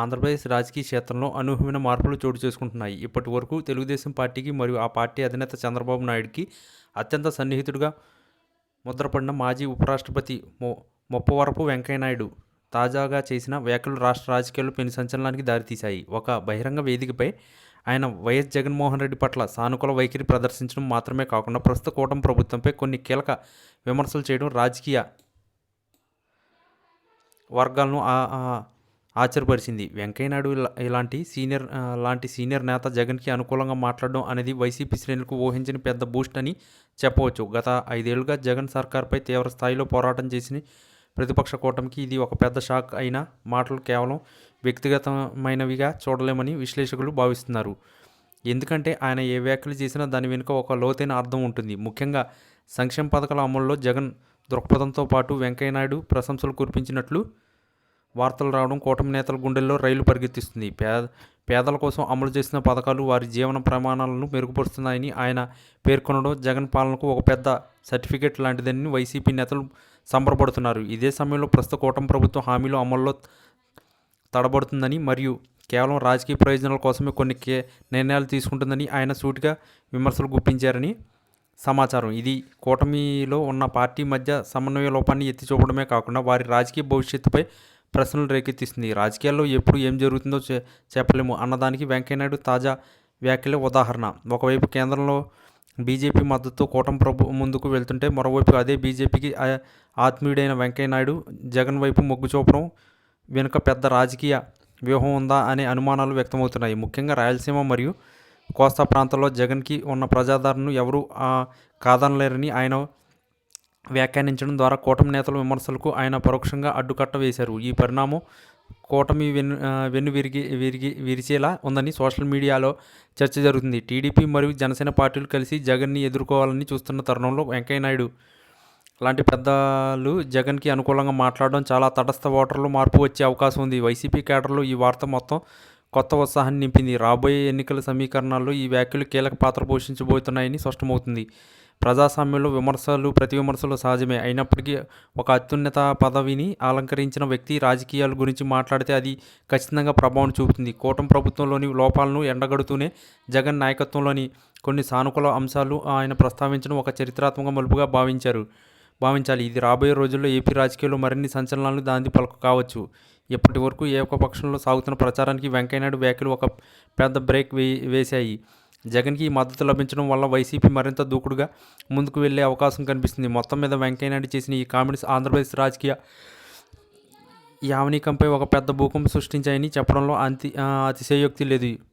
ఆంధ్రప్రదేశ్ రాజకీయ క్షేత్రంలో అనూహ్యమైన మార్పులు చోటు చేసుకుంటున్నాయి. ఇప్పటి వరకు తెలుగుదేశం పార్టీకి మరియు ఆ పార్టీ అధినేత చంద్రబాబు నాయుడుకి అత్యంత సన్నిహితుడిగా ముద్రపడిన మాజీ ఉపరాష్ట్రపతి మొ మొప్పవరపు వెంకయ్యనాయుడు తాజాగా చేసిన వ్యాఖ్యలు రాష్ట్ర రాజకీయాల్లో పెను సంచలనానికి దారితీశాయి. ఒక బహిరంగ వేదికపై ఆయన వైఎస్ జగన్మోహన్ రెడ్డి పట్ల సానుకూల వైఖరి ప్రదర్శించడం మాత్రమే కాకుండా ప్రస్తుత కూటమి ప్రభుత్వంపై కొన్ని కీలక విమర్శలు చేయడం రాజకీయ వర్గాలను ఆశ్చర్యపరిచింది. వెంకయ్యనాయుడు ఇలాంటి సీనియర్ లాంటి సీనియర్ నేత జగన్కి అనుకూలంగా మాట్లాడడం అనేది వైసీపీ శ్రేణులకు ఊహించిన పెద్ద బూస్ట్ అని చెప్పవచ్చు. గత ఐదేళ్ళుగా జగన్ సర్కార్పై తీవ్ర స్థాయిలో పోరాటం చేసిన ప్రతిపక్ష కూటమికి ఇది ఒక పెద్ద షాక్ అయిన మాటలు కేవలం వ్యక్తిగతమైనవిగా చూడలేమని విశ్లేషకులు భావిస్తున్నారు. ఎందుకంటే ఆయన ఏ వ్యాఖ్యలు చేసినా దాని వెనుక ఒక లోతైన అర్థం ఉంటుంది. ముఖ్యంగా సంక్షేమ పథకాల అమల్లో జగన్ దృక్పథంతో పాటు వెంకయ్యనాయుడు ప్రశంసలు కురిపించినట్లు వార్తలు రావడం కూటమి నేతల గుండెల్లో రైలు పరిగెత్తిస్తుంది. పేద పేదల కోసం అమలు చేసిన పథకాలు వారి జీవన ప్రమాణాలను మెరుగుపరుస్తున్నాయని ఆయన పేర్కొనడం జగన్ పాలనకు ఒక పెద్ద సర్టిఫికేట్ లాంటిదని వైసీపీ నేతలు సంబరపడుతున్నారు. ఇదే సమయంలో ప్రస్తుత కూటమి ప్రభుత్వం హామీలు అమల్లో తడబడుతుందని మరియు కేవలం రాజకీయ ప్రయోజనాల కోసమే కొన్ని కే నిర్ణయాలు తీసుకుంటుందని ఆయన సూటిగా విమర్శలు గుప్పించారని సమాచారం. ఇది కూటమిలో ఉన్న పార్టీ మధ్య సమన్వయ లోపాన్ని ఎత్తి చూపడమే కాకుండా వారి రాజకీయ భవిష్యత్తుపై ప్రశ్నలు రేకెత్తిస్తుంది. రాజకీయాల్లో ఎప్పుడు ఏం జరుగుతుందో చె- చెప్పలేము. అన్నదానికి వెంకయ్యనాయుడు తాజా వ్యాఖ్యలే ఉదాహరణ. ఒకవైపు కేంద్రంలో బీజేపీ మద్దతుతో కూటమి ప్రభు ముందుకు వెళ్తుంటే మరోవైపు అదే బీజేపీకి ఆత్మీయుడైన వెంకయ్యనాయుడు జగన్ వైపు మొగ్గు చూపడం వెనుక పెద్ద రాజకీయ వ్యూహం ఉందా అనే అనుమానాలు వ్యక్తమవుతున్నాయి. ముఖ్యంగా రాయలసీమ మరియు కోస్తా ప్రాంతాల్లో జగన్కి ఉన్న ప్రజాదరణను ఎవరూ కాదనలేరని ఆయన వ్యాఖ్యానించడం ద్వారా కూటమి నేతల విమర్శలకు ఆయన పరోక్షంగా అడ్డుకట్ట వేశారు. ఈ పరిణామం కూటమి వెన్ను వెన్ను విరిగి విరిగి విరిచేలా ఉందని సోషల్ మీడియాలో చర్చ జరుగుతుంది. టీడీపీ మరియు జనసేన పార్టీలు కలిసి జగన్ని ఎదుర్కోవాలని చూస్తున్న తరుణంలో వెంకయ్యనాయుడు లాంటి పెద్దలు జగన్కి అనుకూలంగా మాట్లాడడం చాలా తటస్థ ఓటర్లు మార్పు వచ్చే అవకాశం ఉంది. వైసీపీ కేటర్లు ఈ వార్త మొత్తం కొత్త ఉత్సాహాన్ని నింపింది. రాబోయే ఎన్నికల సమీకరణాల్లో ఈ వ్యాఖ్యలు కీలక పాత్ర పోషించబోతున్నాయని స్పష్టమవుతుంది. ప్రజాస్వామ్యంలో విమర్శలు ప్రతి విమర్శలు సహజమే. అయినప్పటికీ ఒక అత్యున్నత పదవిని అలంకరించిన వ్యక్తి రాజకీయాల గురించి మాట్లాడితే అది ఖచ్చితంగా ప్రభావం చూపుతుంది. కూటమి ప్రభుత్వంలోని లోపాలను ఎండగడుతూనే జగన్ నాయకత్వంలోని కొన్ని సానుకూల అంశాలు ఆయన ప్రస్తావించడం ఒక చరిత్రాత్మక మలుపుగా భావించారు. భావించాలి. ఇది రాబోయే రోజుల్లో ఏపీ రాజకీయాల్లో మరిన్ని సంచలనాలు దాని పలుకు కావచ్చు. ఇప్పటి వరకు ఏకపక్షంలో సాగుతున్న ప్రచారానికి వెంకయ్యనాయుడు వ్యాఖ్యలు ఒక పెద్ద బ్రేక్ వే వేశాయి. జగన్కి మద్దతు లభించడం వల్ల వైసీపీ మరింత దూకుడుగా ముందుకు వెళ్ళే అవకాశం కనిపిస్తుంది. మొత్తం మీద వెంకయ్యనాయుడు చేసిన ఈ కామెంట్స్ ఆంధ్రప్రదేశ్ రాజకీయ యావనీకంపై ఒక పెద్ద భూకంపం సృష్టించాయని చెప్పడంలో అంతి అతిశయోక్తి లేదు.